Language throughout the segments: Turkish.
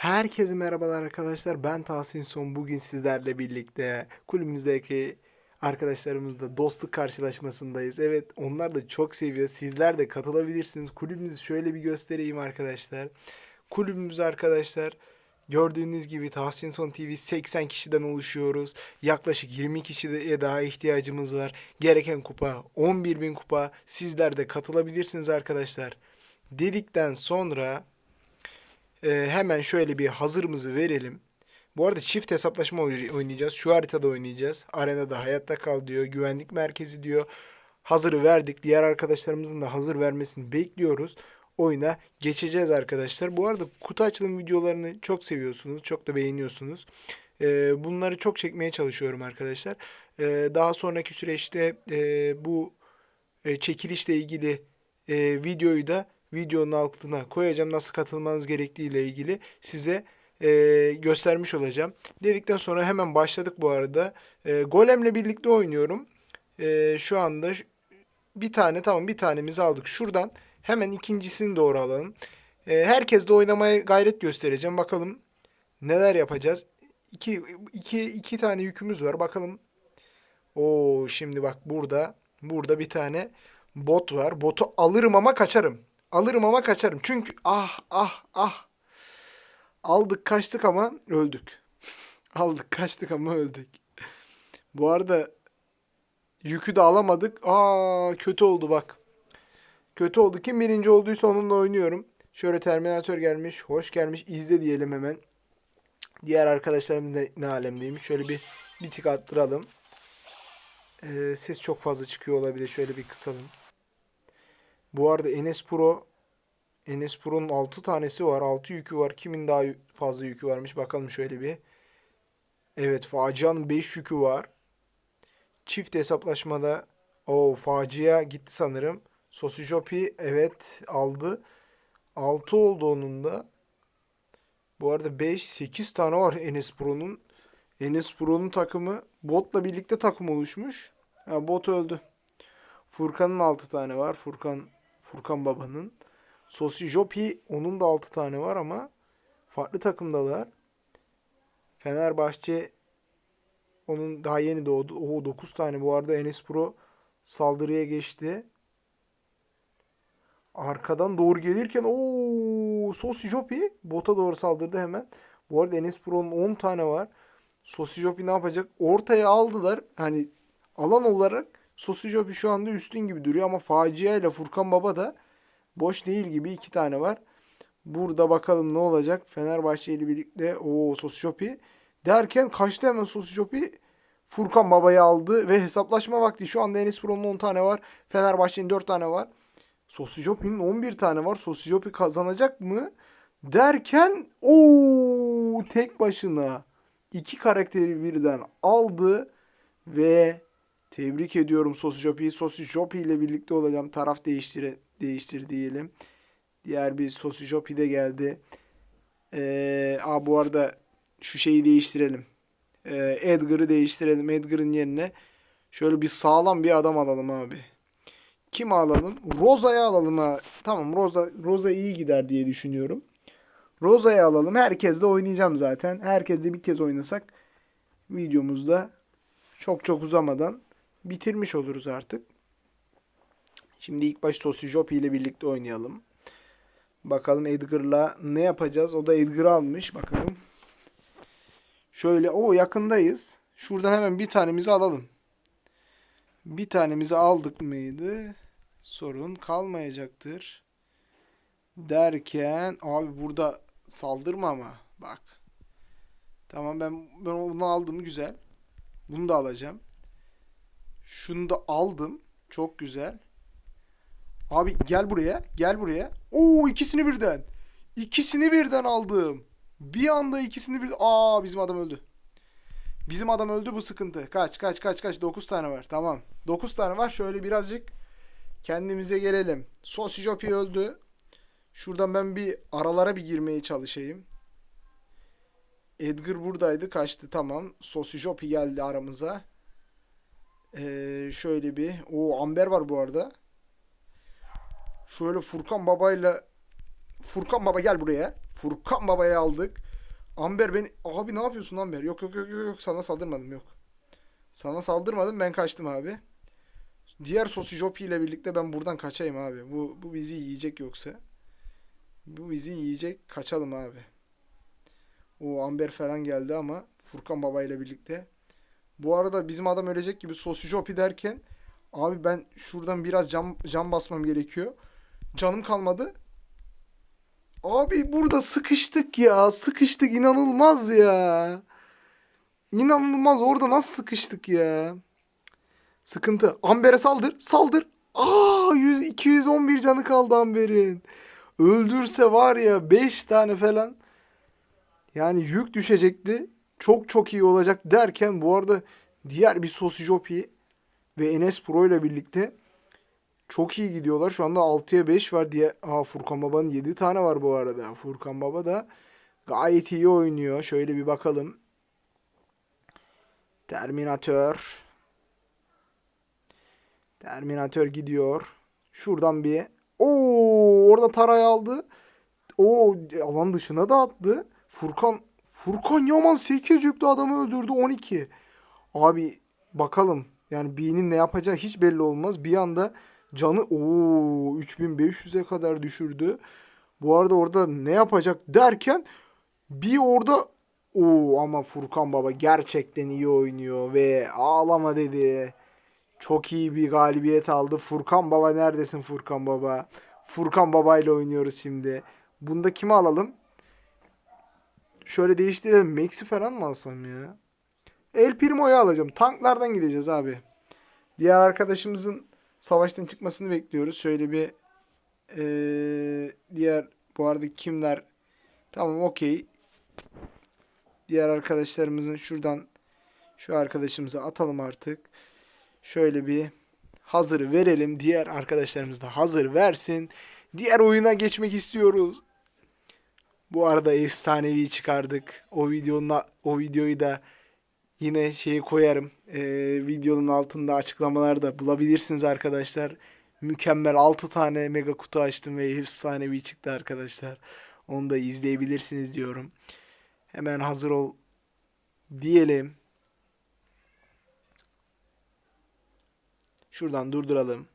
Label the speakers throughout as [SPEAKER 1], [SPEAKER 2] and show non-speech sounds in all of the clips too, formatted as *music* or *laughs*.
[SPEAKER 1] Herkese merhabalar arkadaşlar. Ben Tahsin Son. Bugün sizlerle birlikte kulübümüzdeki arkadaşlarımızla dostluk karşılaşmasındayız. Evet, onlar da çok seviyor. Sizler de katılabilirsiniz. Kulübümüzü şöyle bir göstereyim arkadaşlar. Kulübümüz arkadaşlar gördüğünüz gibi Tahsin Son TV 80 kişiden oluşuyoruz. Yaklaşık 20 kişiye daha ihtiyacımız var. Gereken kupa 11.000 kupa. Sizler de katılabilirsiniz arkadaşlar. Dedikten sonra ee, hemen şöyle bir hazırımızı verelim. Bu arada çift hesaplaşma oy- oynayacağız. Şu haritada oynayacağız. Arenada hayatta kal diyor. Güvenlik merkezi diyor. Hazırı verdik. Diğer arkadaşlarımızın da hazır vermesini bekliyoruz. Oyuna geçeceğiz arkadaşlar. Bu arada kutu açılım videolarını çok seviyorsunuz. Çok da beğeniyorsunuz. Ee, bunları çok çekmeye çalışıyorum arkadaşlar. Ee, daha sonraki süreçte e, bu e, çekilişle ilgili e, videoyu da videonun altına koyacağım. Nasıl katılmanız gerektiği ile ilgili size e, göstermiş olacağım. Dedikten sonra hemen başladık bu arada. E, Golem'le birlikte oynuyorum. E, şu anda bir tane tamam bir tanemizi aldık. Şuradan hemen ikincisini doğru alalım. E, herkes de oynamaya gayret göstereceğim. Bakalım neler yapacağız. İki, iki, iki tane yükümüz var. Bakalım. Oo şimdi bak burada burada bir tane bot var. Botu alırım ama kaçarım. Alırım ama kaçarım. Çünkü ah ah ah. Aldık kaçtık ama öldük. *laughs* Aldık kaçtık ama öldük. Bu arada yükü de alamadık. Aa kötü oldu bak. Kötü oldu. Kim birinci olduysa onunla oynuyorum. Şöyle Terminator gelmiş. Hoş gelmiş. İzle diyelim hemen. Diğer arkadaşlarım ne, ne alemdeymiş. Şöyle bir bir tık arttıralım. Ee, ses çok fazla çıkıyor olabilir. Şöyle bir kısalım. Bu arada Enes Pro Enes Pro'nun 6 tanesi var. 6 yükü var. Kimin daha fazla yükü varmış bakalım şöyle bir. Evet Facia'nın 5 yükü var. Çift hesaplaşmada o Facia gitti sanırım. Sosijopi evet aldı. 6 oldu onun da. Bu arada 5 8 tane var Enes Pro'nun. Enes Pro'nun takımı botla birlikte takım oluşmuş. Ha, bot öldü. Furkan'ın 6 tane var. Furkan Furkan babanın. Sosi Jopi onun da 6 tane var ama farklı takımdalar. Fenerbahçe onun daha yeni doğdu. Oo 9 tane. Bu arada Enes Pro saldırıya geçti. Arkadan doğru gelirken o Sosi Jopi bota doğru saldırdı hemen. Bu arada Enes Pro'nun 10 tane var. Sosi Jopi ne yapacak? Ortaya aldılar. Hani alan olarak Sosi Jopi şu anda üstün gibi duruyor ama Facia ile Furkan Baba da boş değil gibi iki tane var. Burada bakalım ne olacak. Fenerbahçe ile birlikte o Sosyopi derken kaçtı hemen Sosyopi. Furkan Baba'yı aldı ve hesaplaşma vakti. Şu anda Enes Pro'nun 10 tane var. Fenerbahçe'nin 4 tane var. Sosyopi'nin 11 tane var. Sosyopi kazanacak mı? Derken o tek başına iki karakteri birden aldı ve tebrik ediyorum Sosyopi'yi. Sosyopi ile birlikte olacağım. Taraf değiştir değiştir diyelim. Diğer bir Sosyopi de geldi. Ee, aa, bu arada şu şeyi değiştirelim. Ee, Edgar'ı değiştirelim. Edgar'ın yerine şöyle bir sağlam bir adam alalım abi. Kim alalım? Rosa'yı alalım ha. Tamam Rosa Rosa iyi gider diye düşünüyorum. Rosa'yı alalım. Herkesle oynayacağım zaten. Herkesle bir kez oynasak videomuzda çok çok uzamadan bitirmiş oluruz artık. Şimdi ilk baş Sosijopi ile birlikte oynayalım. Bakalım Edgar'la ne yapacağız? O da Edgar'ı almış. Bakalım. Şöyle o yakındayız. Şuradan hemen bir tanemizi alalım. Bir tanemizi aldık mıydı? Sorun kalmayacaktır. Derken abi burada saldırma ama bak. Tamam ben ben onu aldım güzel. Bunu da alacağım. Şunu da aldım. Çok güzel. Abi gel buraya. Gel buraya. Oo ikisini birden. İkisini birden aldım. Bir anda ikisini bir... Aa bizim adam öldü. Bizim adam öldü bu sıkıntı. Kaç kaç kaç kaç. 9 tane var. Tamam. 9 tane var. Şöyle birazcık kendimize gelelim. Sosijopi öldü. Şuradan ben bir aralara bir girmeye çalışayım. Edgar buradaydı. Kaçtı. Tamam. Sosijopi geldi aramıza. Ee, şöyle bir. O Amber var bu arada. Şöyle Furkan Baba'yla Furkan Baba gel buraya. Furkan Baba'yı aldık.
[SPEAKER 2] Amber beni... Abi ne yapıyorsun Amber? Yok yok yok yok yok sana saldırmadım yok. Sana saldırmadım ben kaçtım abi. Diğer Sosijopi ile birlikte ben buradan kaçayım abi. Bu, bu bizi yiyecek yoksa. Bu bizi yiyecek. Kaçalım abi. O Amber falan geldi ama Furkan Baba ile birlikte. Bu arada bizim adam ölecek gibi Sosijopi derken abi ben şuradan biraz cam, cam basmam gerekiyor. Canım kalmadı. Abi burada sıkıştık ya. Sıkıştık inanılmaz ya. İnanılmaz orada nasıl sıkıştık ya. Sıkıntı. Amber'e saldır. Saldır. Aa 100 211 canı kaldı Amber'in. Öldürse var ya 5 tane falan. Yani yük düşecekti. Çok çok iyi olacak derken bu arada diğer bir Sosijopi ve Enes Pro ile birlikte çok iyi gidiyorlar. Şu anda 6'ya 5 var diye. Aa Furkan Baba'nın 7 tane var bu arada. Furkan Baba da gayet iyi oynuyor. Şöyle bir bakalım. Terminator. Terminator gidiyor. Şuradan bir. Oo orada Taray aldı. Oo alan dışına da attı. Furkan Furkan Yaman 8 yüklü adamı öldürdü 12. Abi bakalım. Yani B'nin ne yapacağı hiç belli olmaz. Bir anda canı o 3500'e kadar düşürdü. Bu arada orada ne yapacak derken bir orada o ama Furkan Baba gerçekten iyi oynuyor ve ağlama dedi. Çok iyi bir galibiyet aldı. Furkan Baba neredesin Furkan Baba? Furkan Baba ile oynuyoruz şimdi. Bunda kimi alalım? Şöyle değiştirelim. Max'i falan mı alsam ya? El Primo'yu alacağım. Tanklardan gideceğiz abi. Diğer arkadaşımızın savaştan çıkmasını bekliyoruz. Şöyle bir eee, diğer bu arada kimler tamam okey. Diğer arkadaşlarımızın şuradan şu arkadaşımıza atalım artık. Şöyle bir hazır verelim. Diğer arkadaşlarımız da hazır versin. Diğer oyuna geçmek istiyoruz. Bu arada efsanevi çıkardık. O videonun o videoyu da yine şeyi koyarım. Ee, videonun altında açıklamalarda bulabilirsiniz arkadaşlar. Mükemmel 6 tane mega kutu açtım ve efsanevi çıktı arkadaşlar. Onu da izleyebilirsiniz diyorum. Hemen hazır ol diyelim. Şuradan durduralım.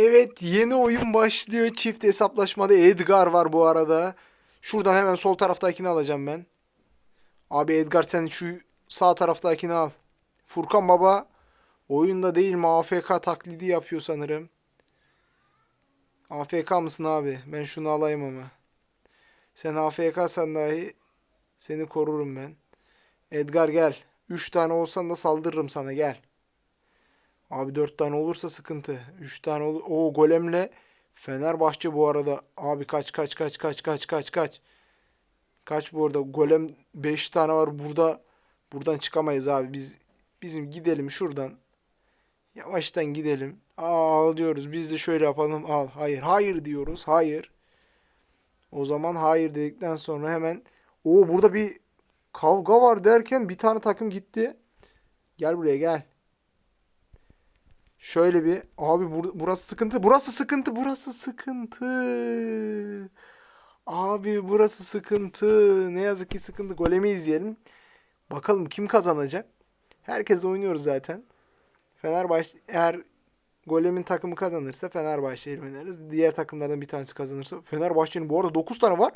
[SPEAKER 2] Evet yeni oyun başlıyor. Çift hesaplaşmada Edgar var bu arada. Şuradan hemen sol taraftakini alacağım ben. Abi Edgar sen şu sağ taraftakini al. Furkan Baba oyunda değil mi AFK taklidi yapıyor sanırım. AFK mısın abi? Ben şunu alayım ama. Sen AFK'san dahi seni korurum ben. Edgar gel. 3 tane olsan da saldırırım sana gel. Abi 4 tane olursa sıkıntı. 3 tane olur. O golemle Fenerbahçe bu arada. Abi kaç kaç kaç kaç kaç kaç kaç. Kaç bu arada golem 5 tane var burada. Buradan çıkamayız abi. Biz bizim gidelim şuradan. Yavaştan gidelim. Aa diyoruz. Biz de şöyle yapalım. Al. Hayır. Hayır diyoruz. Hayır. O zaman hayır dedikten sonra hemen o burada bir kavga var derken bir tane takım gitti. Gel buraya gel. Şöyle bir abi bur- burası sıkıntı. Burası sıkıntı. Burası sıkıntı. Abi burası sıkıntı. Ne yazık ki sıkıntı. Golemi izleyelim. Bakalım kim kazanacak. Herkes oynuyoruz zaten. Fenerbahçe eğer Golem'in takımı kazanırsa Fenerbahçe ile oynarız. Diğer takımlardan bir tanesi kazanırsa Fenerbahçe'nin bu arada 9 tane var.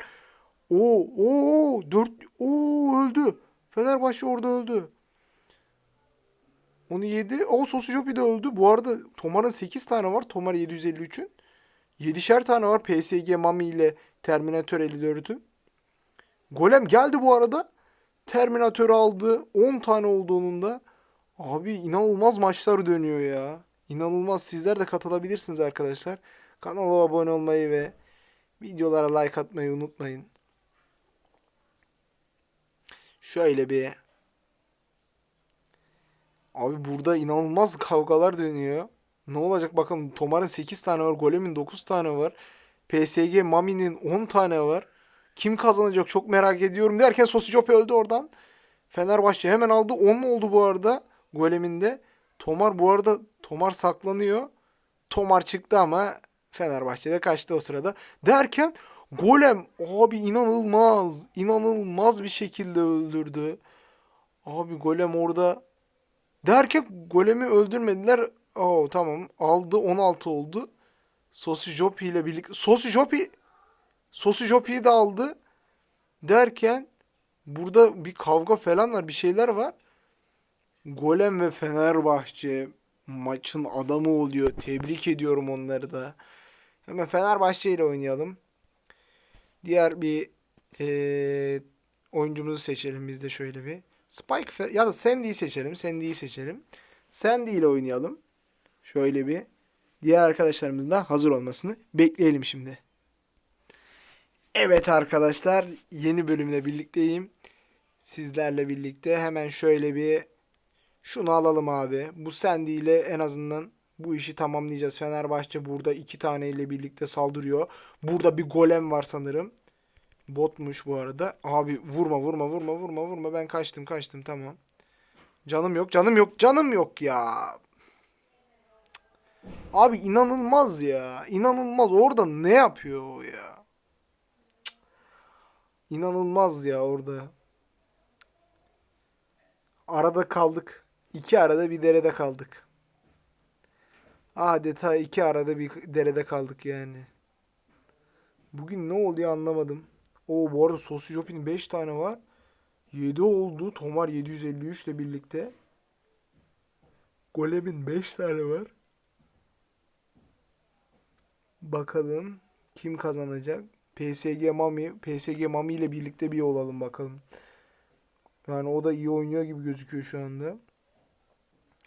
[SPEAKER 2] Oo, oo, 4 oo öldü. Fenerbahçe orada öldü. Onu yedi. O Sosyopi de öldü. Bu arada Tomar'ın 8 tane var. Tomar 753'ün. 7'şer tane var. PSG Mami ile Terminator 54'ün. Golem geldi bu arada. Terminator aldı. 10 tane olduğunun da. Abi inanılmaz maçlar dönüyor ya. İnanılmaz. Sizler de katılabilirsiniz arkadaşlar. Kanala abone olmayı ve videolara like atmayı unutmayın. Şöyle bir Abi burada inanılmaz kavgalar dönüyor. Ne olacak bakalım. Tomar'ın 8 tane var. Golem'in 9 tane var. PSG Mami'nin 10 tane var. Kim kazanacak çok merak ediyorum derken Sosicope öldü oradan. Fenerbahçe hemen aldı. 10 mu oldu bu arada? Goleminde. Tomar bu arada Tomar saklanıyor. Tomar çıktı ama Fenerbahçe'de kaçtı o sırada. Derken Golem abi inanılmaz. inanılmaz bir şekilde öldürdü. Abi golem orada derken golemi öldürmediler. Oo tamam aldı 16 oldu. Sosi Jopi ile birlikte Sosi Jopi Sosi Jopi'yi de aldı. Derken burada bir kavga falan var bir şeyler var. Golem ve Fenerbahçe maçın adamı oluyor. Tebrik ediyorum onları da. Hemen Fenerbahçe ile oynayalım. Diğer bir eee, oyuncumuzu seçelim biz de şöyle bir. Spike ya da Sandy'yi seçelim. Sandy'yi seçelim. Sandy ile oynayalım. Şöyle bir. Diğer arkadaşlarımızın da hazır olmasını bekleyelim şimdi. Evet arkadaşlar yeni bölümle birlikteyim. Sizlerle birlikte hemen şöyle bir şunu alalım abi. Bu Sandy ile en azından bu işi tamamlayacağız. Fenerbahçe burada iki tane ile birlikte saldırıyor. Burada bir golem var sanırım. Botmuş bu arada. Abi vurma vurma vurma vurma vurma. Ben kaçtım kaçtım tamam. Canım yok canım yok canım yok ya. Abi inanılmaz ya. İnanılmaz. Orada ne yapıyor o ya? İnanılmaz ya orada. Arada kaldık. İki arada bir derede kaldık. Adeta iki arada bir derede kaldık yani. Bugün ne oluyor anlamadım. O bu arada Sosi Jopin 5 tane var. 7 oldu. Tomar 753 ile birlikte. Golem'in 5 tane var. Bakalım kim kazanacak? PSG Mami. PSG Mami ile birlikte bir olalım bakalım. Yani o da iyi oynuyor gibi gözüküyor şu anda.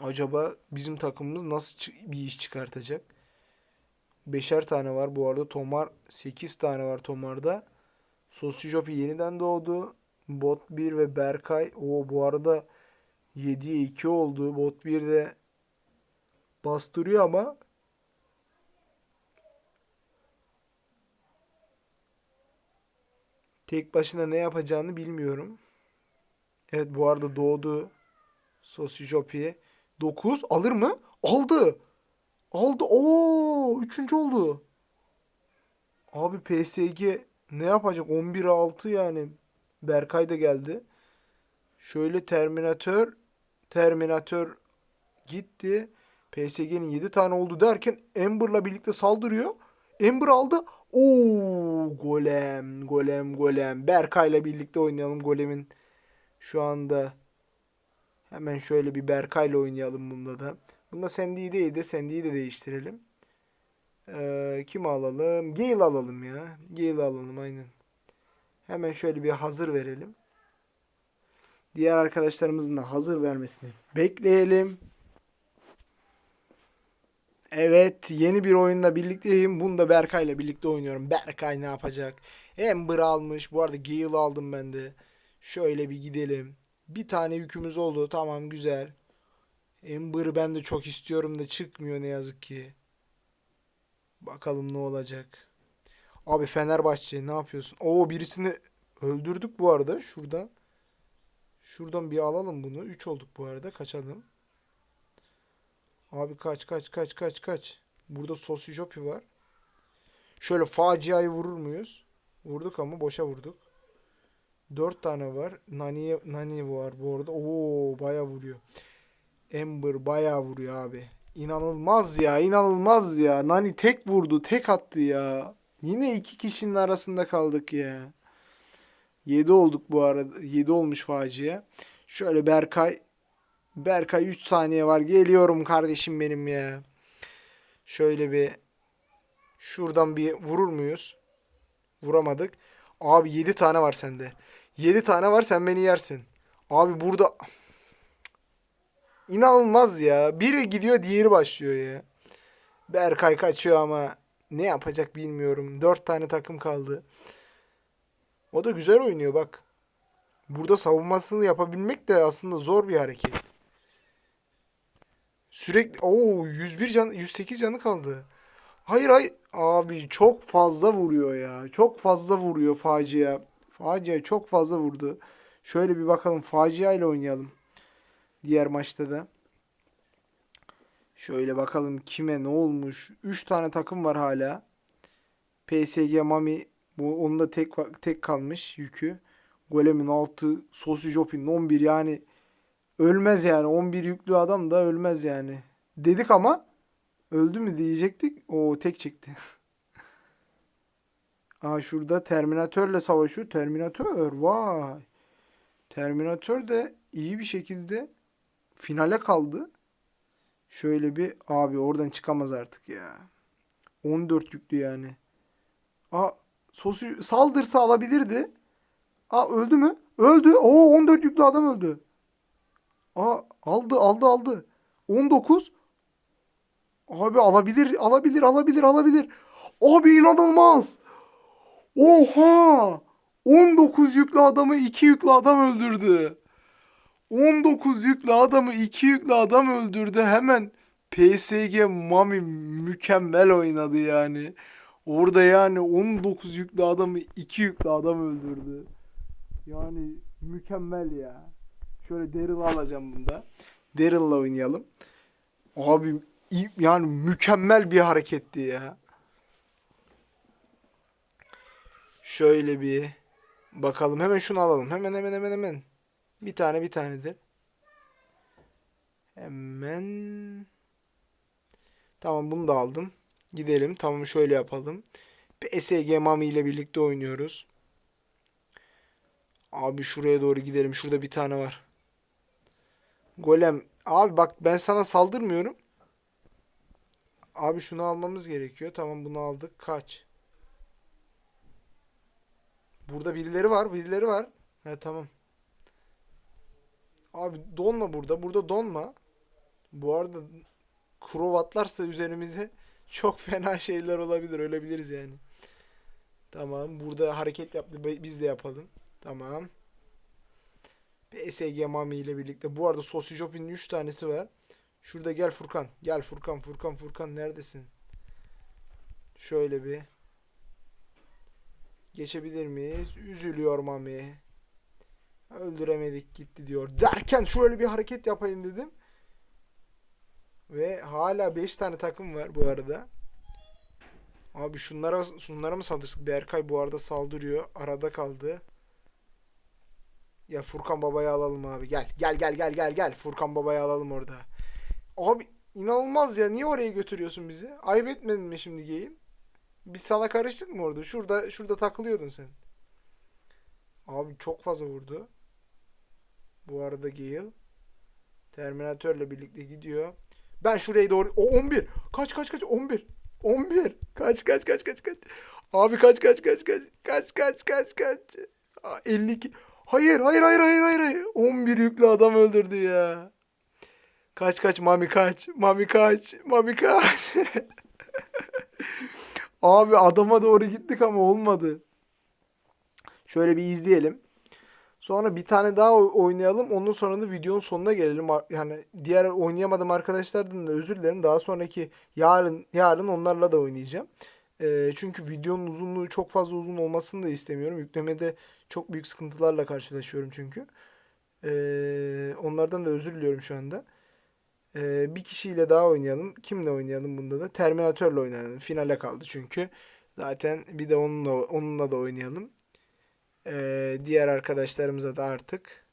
[SPEAKER 2] Acaba bizim takımımız nasıl bir iş çıkartacak? Beşer tane var bu arada. Tomar 8 tane var Tomar'da. Sosi Jopi yeniden doğdu. Bot 1 ve Berkay. O bu arada 7'ye 2 oldu. Bot 1 de bastırıyor ama tek başına ne yapacağını bilmiyorum. Evet bu arada doğdu. Sosi Jopi. 9 alır mı? Aldı. Aldı. Oo, üçüncü oldu. Abi PSG ne yapacak? 11'e 6 yani. Berkay da geldi. Şöyle Terminator Terminator gitti. PSG'nin 7 tane oldu derken Ember'la birlikte saldırıyor. Ember aldı. Oo golem, golem, golem. Berkay'la birlikte oynayalım golemin şu anda. Hemen şöyle bir Berkay'la oynayalım bunda da. Bunda Sandy'yi değil de Sandy'yi de değiştirelim. Ee, kim alalım? Gale alalım ya. Gale alalım aynen. Hemen şöyle bir hazır verelim. Diğer arkadaşlarımızın da hazır vermesini bekleyelim. Evet yeni bir oyunla birlikteyim. Bunu da Berkay'la birlikte oynuyorum. Berkay ne yapacak? Ember almış. Bu arada Gale aldım ben de. Şöyle bir gidelim. Bir tane yükümüz oldu. Tamam güzel. Ember'ı ben de çok istiyorum da çıkmıyor ne yazık ki. Bakalım ne olacak. Abi Fenerbahçe ne yapıyorsun? Oo birisini öldürdük bu arada şuradan. Şuradan bir alalım bunu. 3 olduk bu arada. Kaçalım. Abi kaç kaç kaç kaç kaç. Burada Sosi Jopi var. Şöyle faciayı vurur muyuz? Vurduk ama boşa vurduk. 4 tane var. Nani Nani var bu arada. Oo baya vuruyor. Ember baya vuruyor abi. İnanılmaz ya, inanılmaz ya. Nani tek vurdu, tek attı ya. Yine iki kişinin arasında kaldık ya. 7 olduk bu arada. 7 olmuş facia. Şöyle Berkay. Berkay 3 saniye var. Geliyorum kardeşim benim ya. Şöyle bir şuradan bir vurur muyuz? Vuramadık. Abi 7 tane var sende. 7 tane var sen beni yersin. Abi burada İnanılmaz ya. Biri gidiyor diğeri başlıyor ya. Berkay kaçıyor ama ne yapacak bilmiyorum. 4 tane takım kaldı. O da güzel oynuyor bak. Burada savunmasını yapabilmek de aslında zor bir hareket. Sürekli o 101 can 108 canı kaldı. Hayır hayır abi çok fazla vuruyor ya. Çok fazla vuruyor facia. Facia çok fazla vurdu. Şöyle bir bakalım facia ile oynayalım. Diğer maçta da. Şöyle bakalım kime ne olmuş. 3 tane takım var hala. PSG Mami Bu onun da tek tek kalmış yükü. Golem'in 6, Sosi Jopin'in 11 yani ölmez yani. 11 yüklü adam da ölmez yani. Dedik ama öldü mü diyecektik. O tek çekti. *laughs* Aa şurada Terminatörle savaşıyor. Terminatör vay. Terminatör de iyi bir şekilde finale kaldı. Şöyle bir abi oradan çıkamaz artık ya. 14 yüklü yani. Aa sosu saldırsa alabilirdi. Aa öldü mü? Öldü. Oo 14 yüklü adam öldü. Aa aldı aldı aldı. 19. Abi alabilir alabilir alabilir alabilir. Abi inanılmaz. Oha! 19 yüklü adamı 2 yüklü adam öldürdü. 19 yüklü adamı 2 yüklü adam öldürdü. Hemen PSG Mami mükemmel oynadı yani. Orada yani 19 yüklü adamı 2 yüklü adam öldürdü. Yani mükemmel ya. Şöyle Daryl'ı alacağım bunda. Daryl'la oynayalım. Abi yani mükemmel bir hareketti ya. Şöyle bir bakalım. Hemen şunu alalım. Hemen hemen hemen hemen. Bir tane bir tanedir. Hemen. Tamam bunu da aldım. Gidelim. Tamam şöyle yapalım. PSG Mami ile birlikte oynuyoruz. Abi şuraya doğru gidelim. Şurada bir tane var. Golem. Abi bak ben sana saldırmıyorum. Abi şunu almamız gerekiyor. Tamam bunu aldık. Kaç? Burada birileri var. Birileri var. He tamam. Abi donma burada. Burada donma. Bu arada Krov atlarsa üzerimize *laughs* çok fena şeyler olabilir. Ölebiliriz yani. Tamam. Burada hareket yaptı. Biz de yapalım. Tamam. PSG Mami ile birlikte. Bu arada Sosi Jopin'in 3 tanesi var. Şurada gel Furkan. Gel Furkan. Furkan Furkan neredesin? Şöyle bir. Geçebilir miyiz? Üzülüyor Mami. Öldüremedik gitti diyor. Derken şöyle bir hareket yapayım dedim. Ve hala 5 tane takım var bu arada. Abi şunlara şunlara mı saldırdık? Berkay bu arada saldırıyor. Arada kaldı. Ya Furkan Baba'yı alalım abi. Gel. Gel gel gel gel gel. Furkan Baba'yı alalım orada. Abi inanılmaz ya. Niye oraya götürüyorsun bizi? Ayıp etmedin mi şimdi Geyin? Biz sana karıştık mı orada? Şurada şurada takılıyordun sen. Abi çok fazla vurdu. Bu arada Gale Terminatörle birlikte gidiyor. Ben şuraya doğru o 11. Kaç kaç kaç 11. 11. Kaç kaç kaç kaç kaç. Abi kaç kaç kaç kaç. Kaç kaç kaç kaç. Aa, 52. Hayır hayır hayır hayır hayır. hayır. 11 yüklü adam öldürdü ya. Kaç kaç Mami kaç. Mami kaç. Mami kaç. *laughs* Abi adama doğru gittik ama olmadı. Şöyle bir izleyelim. Sonra bir tane daha oy- oynayalım. Ondan sonra da videonun sonuna gelelim. Yani diğer oynayamadığım arkadaşlardan da özür dilerim. Daha sonraki yarın yarın onlarla da oynayacağım. Ee, çünkü videonun uzunluğu çok fazla uzun olmasını da istemiyorum. Yüklemede çok büyük sıkıntılarla karşılaşıyorum çünkü. Ee, onlardan da özür diliyorum şu anda. Ee, bir kişiyle daha oynayalım. Kimle oynayalım bunda da? Terminatörle oynayalım. Finale kaldı çünkü. Zaten bir de onunla onunla da oynayalım. Ee, diğer arkadaşlarımıza da artık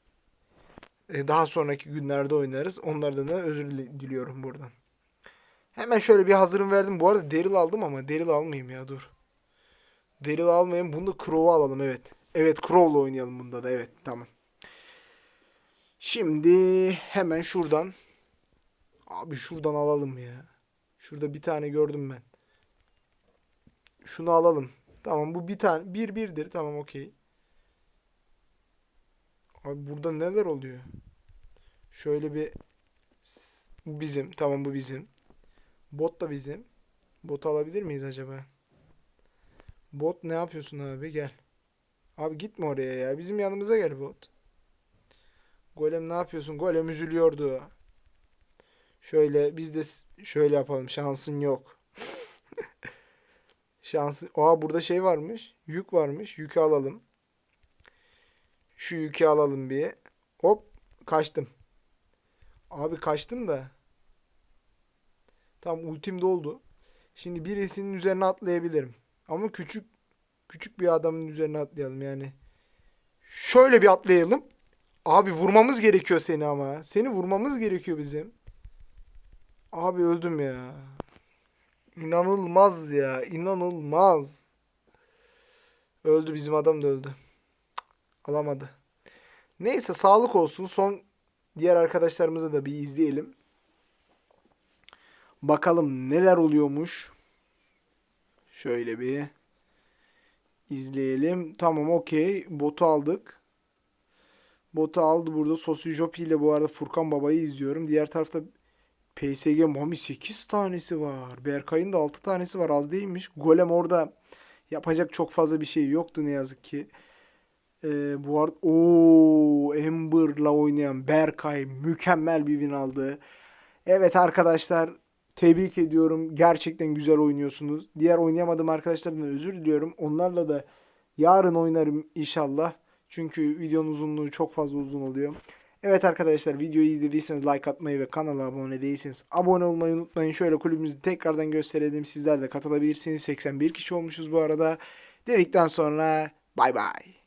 [SPEAKER 2] e, daha sonraki günlerde oynarız. Onlardan da özür dili- diliyorum buradan. Hemen şöyle bir hazırım verdim. Bu arada Daryl aldım ama Daryl almayayım ya dur. Daryl almayayım. Bunu da Crow'u alalım evet. Evet Crow'la oynayalım bunda da evet tamam. Şimdi hemen şuradan Abi şuradan alalım ya. Şurada bir tane gördüm ben. Şunu alalım. Tamam bu bir tane. Bir birdir. Tamam okey. Abi burada neler oluyor? Şöyle bir bu bizim. Tamam bu bizim. Bot da bizim. Bot alabilir miyiz acaba? Bot ne yapıyorsun abi? Gel. Abi gitme oraya ya. Bizim yanımıza gel bot. Golem ne yapıyorsun? Golem üzülüyordu. Şöyle biz de şöyle yapalım. Şansın yok. *laughs* Şansın. Aa burada şey varmış. Yük varmış. Yükü alalım. Şu yükü alalım bir. Hop kaçtım. Abi kaçtım da. Tam ultim doldu. Şimdi birisinin üzerine atlayabilirim. Ama küçük Küçük bir adamın üzerine atlayalım yani. Şöyle bir atlayalım. Abi vurmamız gerekiyor seni ama. Seni vurmamız gerekiyor bizim. Abi öldüm ya. İnanılmaz ya. inanılmaz. Öldü bizim adam da öldü. Alamadı. Neyse sağlık olsun. Son diğer arkadaşlarımızı da bir izleyelim. Bakalım neler oluyormuş. Şöyle bir izleyelim. Tamam okey. Botu aldık. Botu aldı burada. Sosyojopi ile bu arada Furkan Baba'yı izliyorum. Diğer tarafta PSG Mami 8 tanesi var. Berkay'ın da 6 tanesi var. Az değilmiş. Golem orada yapacak çok fazla bir şey yoktu ne yazık ki. Ee, bu arada o Amber'la oynayan Berkay mükemmel bir win aldı. Evet arkadaşlar tebrik ediyorum. Gerçekten güzel oynuyorsunuz. Diğer oynayamadığım arkadaşlarımdan özür diliyorum. Onlarla da yarın oynarım inşallah. Çünkü videonun uzunluğu çok fazla uzun oluyor. Evet arkadaşlar videoyu izlediyseniz like atmayı ve kanala abone değilseniz abone olmayı unutmayın. Şöyle kulübümüzü tekrardan gösterelim. Sizler de katılabilirsiniz. 81 kişi olmuşuz bu arada. Dedikten sonra bay bay.